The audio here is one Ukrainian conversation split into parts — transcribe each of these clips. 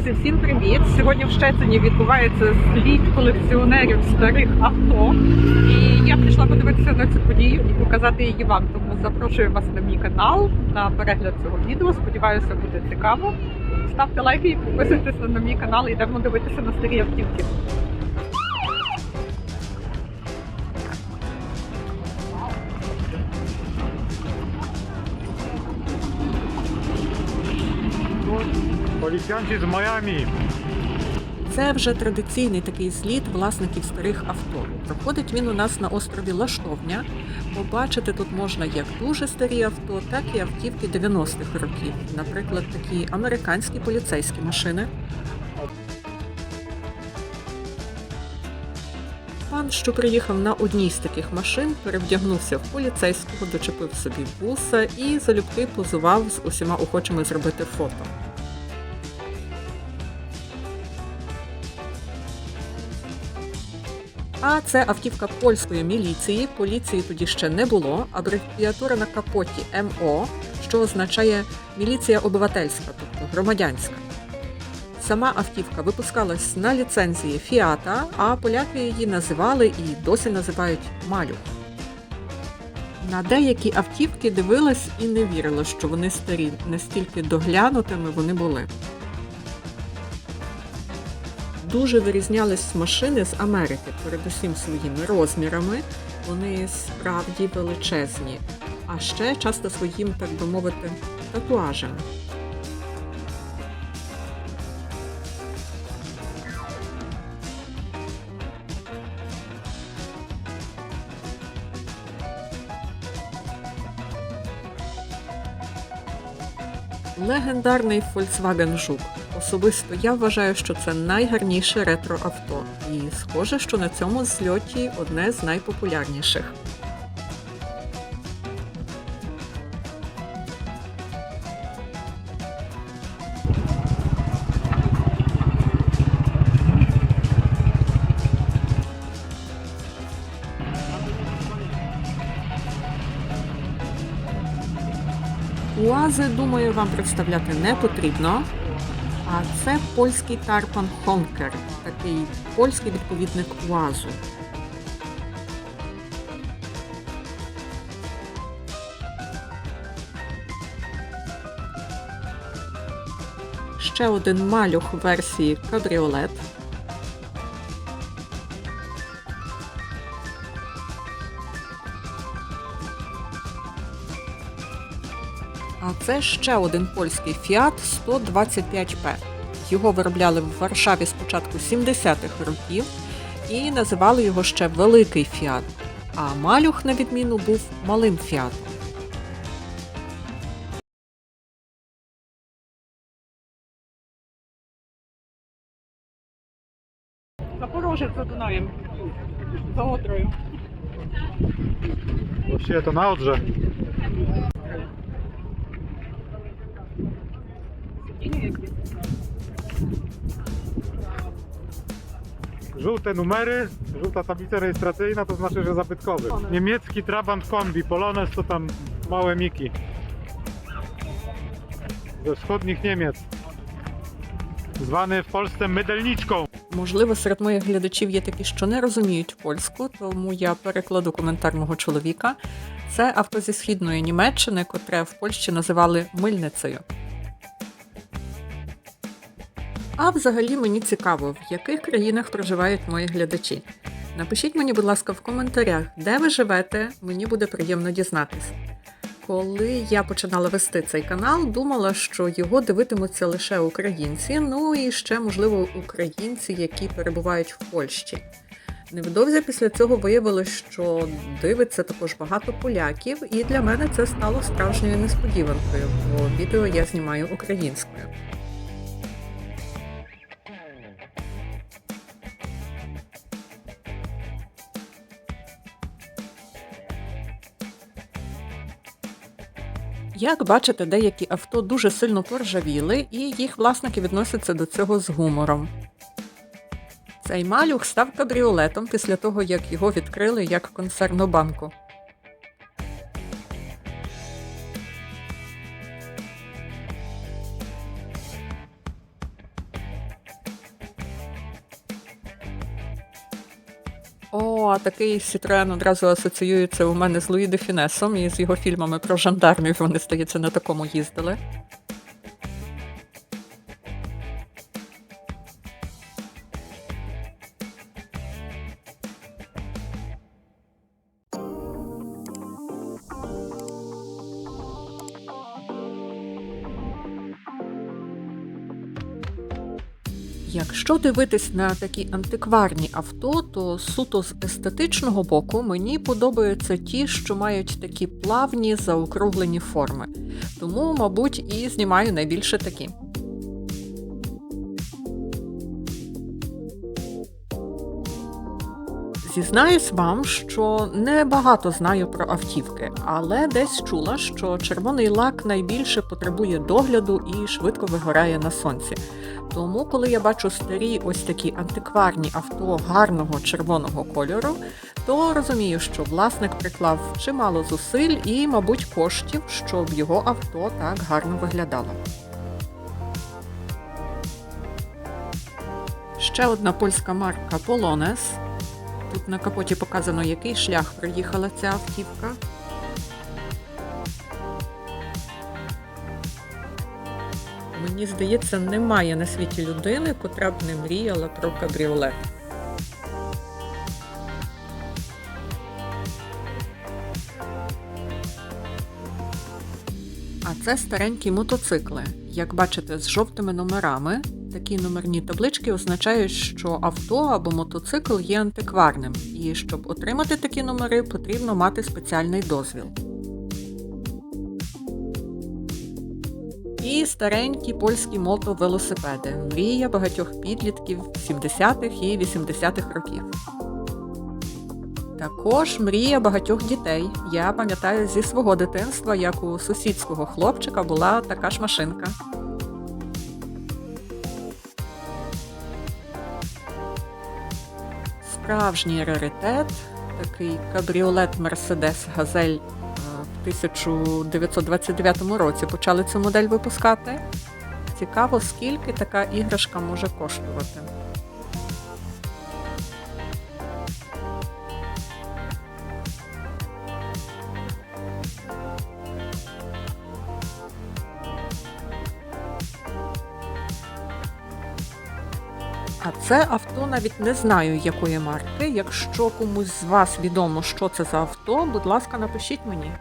Друзі, всім привіт! Сьогодні в Щецині відбувається слід колекціонерів старих авто. І я прийшла подивитися на цю подію і показати її вам. Тому запрошую вас на мій канал на перегляд цього відео. Сподіваюся, буде цікаво. Ставте лайки і підписуйтесь на мій канал. і Йдемо дивитися на старі автівки. Policjanci z Miami. Це вже традиційний такий зліт власників старих авто. Проходить він у нас на острові Лаштовня. Побачити тут можна як дуже старі авто, так і автівки 90-х років. Наприклад, такі американські поліцейські машини. Пан, що приїхав на одній з таких машин, перевдягнувся в поліцейського, дочепив собі вуса і залюбки позував з усіма охочими зробити фото. А це автівка польської міліції. Поліції тоді ще не було. Абревіатура на капоті МО, що означає міліція обивательська, тобто громадянська. Сама автівка випускалась на ліцензії Фіата, а поляки її називали і досі називають Малюх. На деякі автівки дивилась і не вірила, що вони старі, настільки доглянутими вони були. Дуже вирізнялись машини з Америки, передусім своїми розмірами. Вони справді величезні, а ще часто своїм, так би мовити, татуажем. Легендарний Volkswagen Жук. Особисто я вважаю, що це найгарніше ретро-авто, і схоже, що на цьому зльоті одне з найпопулярніших. Уази, думаю, вам представляти не потрібно. А це польський Тарпан Хонкер, такий польський відповідник УАЗу. Ще один малюх версії кабріолет. Це ще один польський Fiat 125P. Його виробляли в Варшаві з початку 70-х років і називали його ще Великий Фіат. А малюх, на відміну, був малим фіатом. Запорожець за Дунаєм. За Одрою. Właściwie to na Odrze. Żółte numery, żółta tablica rejestracyjna to znaczy, że zabytkowy. Niemiecki Trabant Kombi, Polones to tam małe miki. Ze wschodnich Niemiec. Zwany w Polsce mydelniczką. Можливо, серед моїх глядачів є такі, що не розуміють польську, тому я перекладу коментар мого чоловіка. Це авто зі східної Німеччини, котре в Польщі називали мильницею. А взагалі мені цікаво, в яких країнах проживають мої глядачі. Напишіть мені, будь ласка, в коментарях, де ви живете, мені буде приємно дізнатись. Коли я починала вести цей канал, думала, що його дивитимуться лише українці, ну і ще, можливо, українці, які перебувають в Польщі. Невдовзі після цього виявилось, що дивиться також багато поляків, і для мене це стало справжньою несподіванкою, бо відео я знімаю українською. Як бачите, деякі авто дуже сильно поржавіли, і їх власники відносяться до цього з гумором. Цей малюх став кабріолетом після того, як його відкрили як консервну банку. Такий сітрен одразу асоціюється у мене з Луї де Фінесом і з його фільмами про жандармів. Вони, здається, на такому їздили. Якщо дивитись на такі антикварні авто, то суто з естетичного боку мені подобаються ті, що мають такі плавні заокруглені форми. Тому, мабуть, і знімаю найбільше такі. Зізнаюсь вам, що не багато знаю про автівки, але десь чула, що червоний лак найбільше потребує догляду і швидко вигорає на сонці. Тому, коли я бачу старі ось такі антикварні авто гарного червоного кольору, то розумію, що власник приклав чимало зусиль і, мабуть, коштів, щоб його авто так гарно виглядало. Ще одна польська марка Polones. Тут на капоті показано, який шлях проїхала ця автівка. Мені здається, немає на світі людини, котра б не мріяла про кабріолет. А це старенькі мотоцикли. Як бачите, з жовтими номерами. Такі номерні таблички означають, що авто або мотоцикл є антикварним, і щоб отримати такі номери, потрібно мати спеціальний дозвіл. І старенькі польські мотовелосипеди. Мрія багатьох підлітків 70-х і 80-х років. Також мрія багатьох дітей. Я пам'ятаю зі свого дитинства, як у сусідського хлопчика була така ж машинка. Справжній раритет, такий кабріолет Мерседес Газель е, в 1929 році почали цю модель випускати. Цікаво, скільки така іграшка може коштувати. А це авто навіть не знаю якої марки. Якщо комусь з вас відомо, що це за авто, будь ласка, напишіть мені.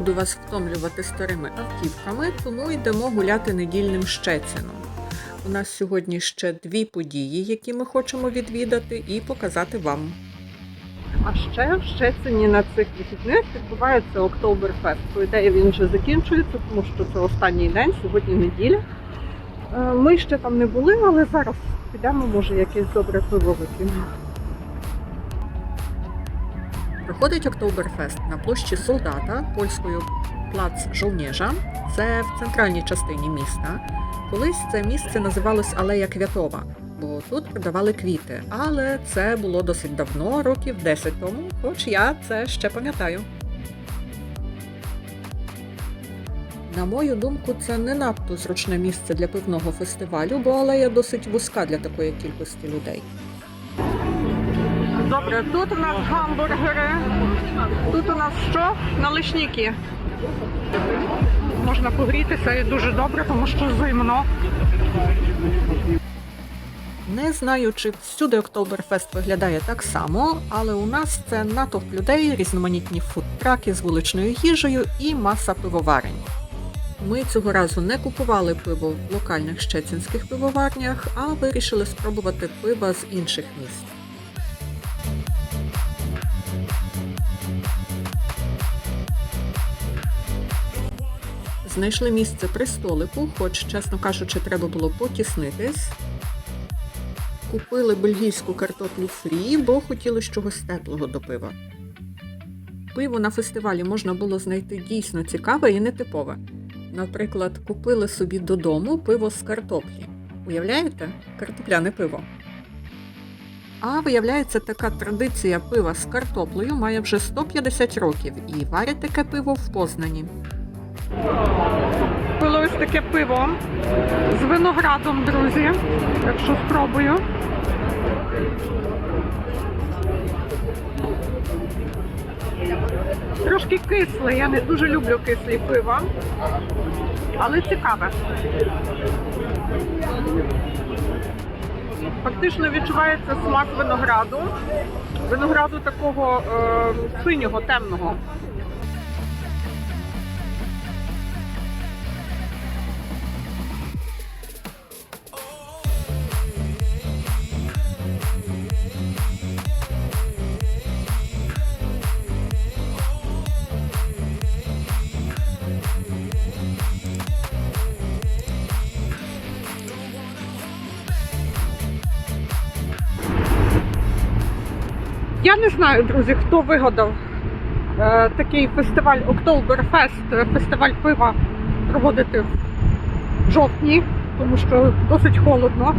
Буду вас втомлювати старими автівками, тому йдемо гуляти недільним Щецином. У нас сьогодні ще дві події, які ми хочемо відвідати і показати вам. А ще в Щецині на цих вихідних відбувається Октоберфест. По ідеї він вже закінчується, тому що це останній день, сьогодні неділя. Е, Ми ще там не були, але зараз підемо, може, якесь добре пиво вип'ємо. Проходить Октоберфест на площі Солдата польською плац Жовніжа. Це в центральній частині міста. Колись це місце називалось Алея Квятова, бо тут продавали квіти. Але це було досить давно, років 10 тому, хоч я це ще пам'ятаю. На мою думку, це не надто зручне місце для пивного фестивалю, бо алея досить вузька для такої кількості людей. Добре, тут у нас гамбургери. Тут у нас що? Налишники. Можна погрітися і дуже добре, тому що зимно. Не знаю, чи всюди Октоберфест виглядає так само, але у нас це натовп людей, різноманітні фудтраки з вуличною їжею і маса пивоварень. Ми цього разу не купували пиво в локальних щецінських пивоварнях, а вирішили спробувати пива з інших міст. Знайшли місце при столику, хоч, чесно кажучи, треба було потіснитись. Купили бельгійську картоплю фрі, бо хотіли чогось теплого до пива. Пиво на фестивалі можна було знайти дійсно цікаве і нетипове. Наприклад, купили собі додому пиво з картоплі. Уявляєте? Картопляне пиво. А виявляється, така традиція пива з картоплею має вже 150 років і варять таке пиво в Познані. Було ось таке пиво з виноградом, друзі. Так що спробую. Трошки кисле, я не дуже люблю кислі пива, але цікаве. Фактично відчувається смак винограду. Винограду такого е, синього, темного. Я не знаю, друзі, хто вигадав е, такий фестиваль Октоберфест, е, фестиваль пива проводити в жовтні, тому що досить холодно.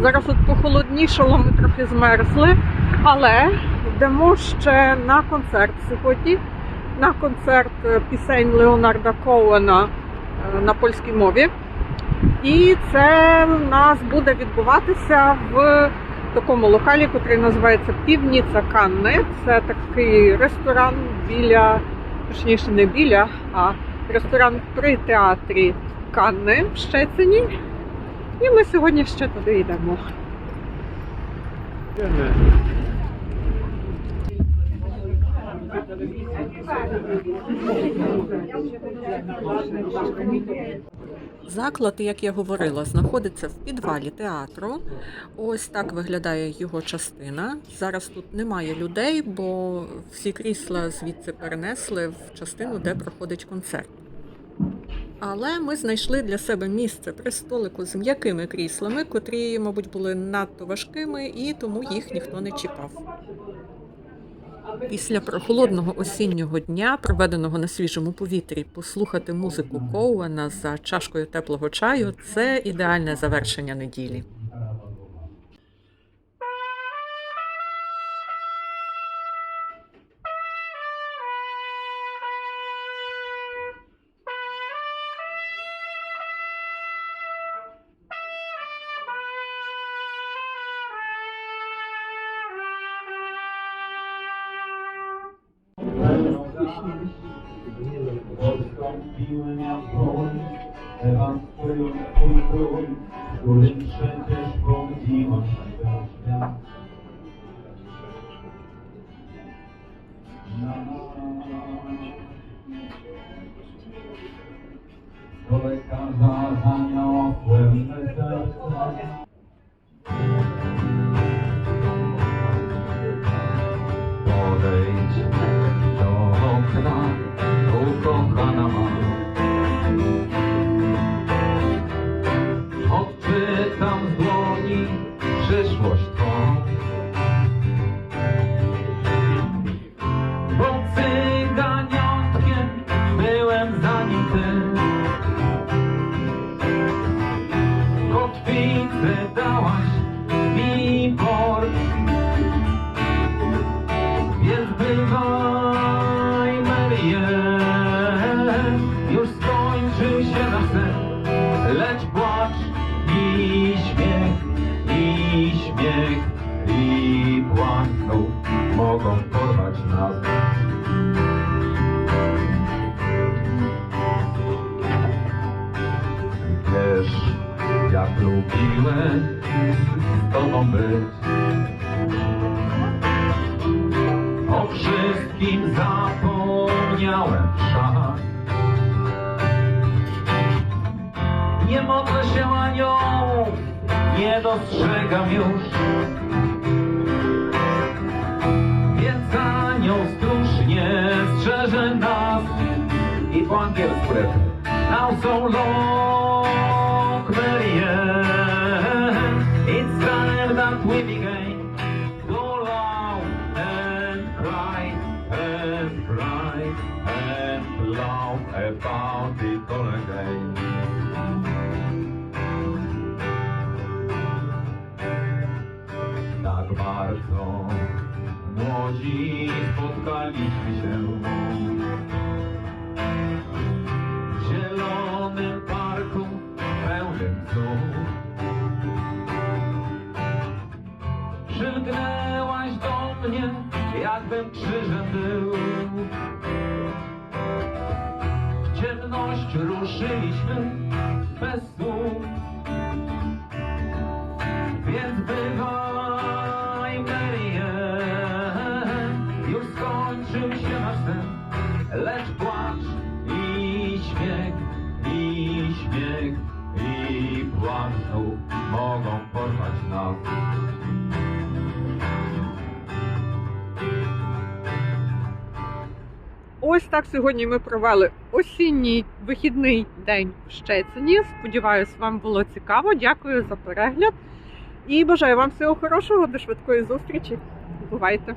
Зараз от похолоднішало, ми трохи змерзли. Але йдемо ще на концерт сьогодні. На концерт е, пісень Леонарда Коуена е, на польській мові. І це в нас буде відбуватися в такому локалі, який називається Півніця Канни. Це такий ресторан біля, точніше, не біля, а ресторан при театрі Канни в Щецині. І ми сьогодні ще туди йдемо. Заклад, як я говорила, знаходиться в підвалі театру. Ось так виглядає його частина. Зараз тут немає людей, бо всі крісла звідси перенесли в частину, де проходить концерт. Але ми знайшли для себе місце при столику з м'якими кріслами, котрі, мабуть, були надто важкими, і тому їх ніхто не чіпав. Після прохолодного осіннього дня, проведеного на свіжому повітрі, послухати музику Коуена за чашкою теплого чаю це ідеальне завершення неділі. I znów mogą porwać nas. Wiesz, jak lubiłem z tobą być. O wszystkim zapomniałem wszak. Nie modlę się aniołów, nie dostrzegam już. Po angielsku refren. how so long, Marianne. It's time that we began to love and cry and cry and laugh about it all again. Tak bardzo młodzi spotkaliśmy się zielonym parku pełnym cud. Przylgnęłaś do mnie, jakbym krzyżem był. W ciemność ruszyliśmy bez słów. Więc bywaj, Marianne, już skończył się nasz sen, lecz płacz i śmiech, i śmiech, i płacz mogą porwać nas. Ось так сьогодні ми провели осінній вихідний день в Щецині. Сподіваюсь, вам було цікаво. Дякую за перегляд і бажаю вам всього хорошого до швидкої зустрічі. Бувайте!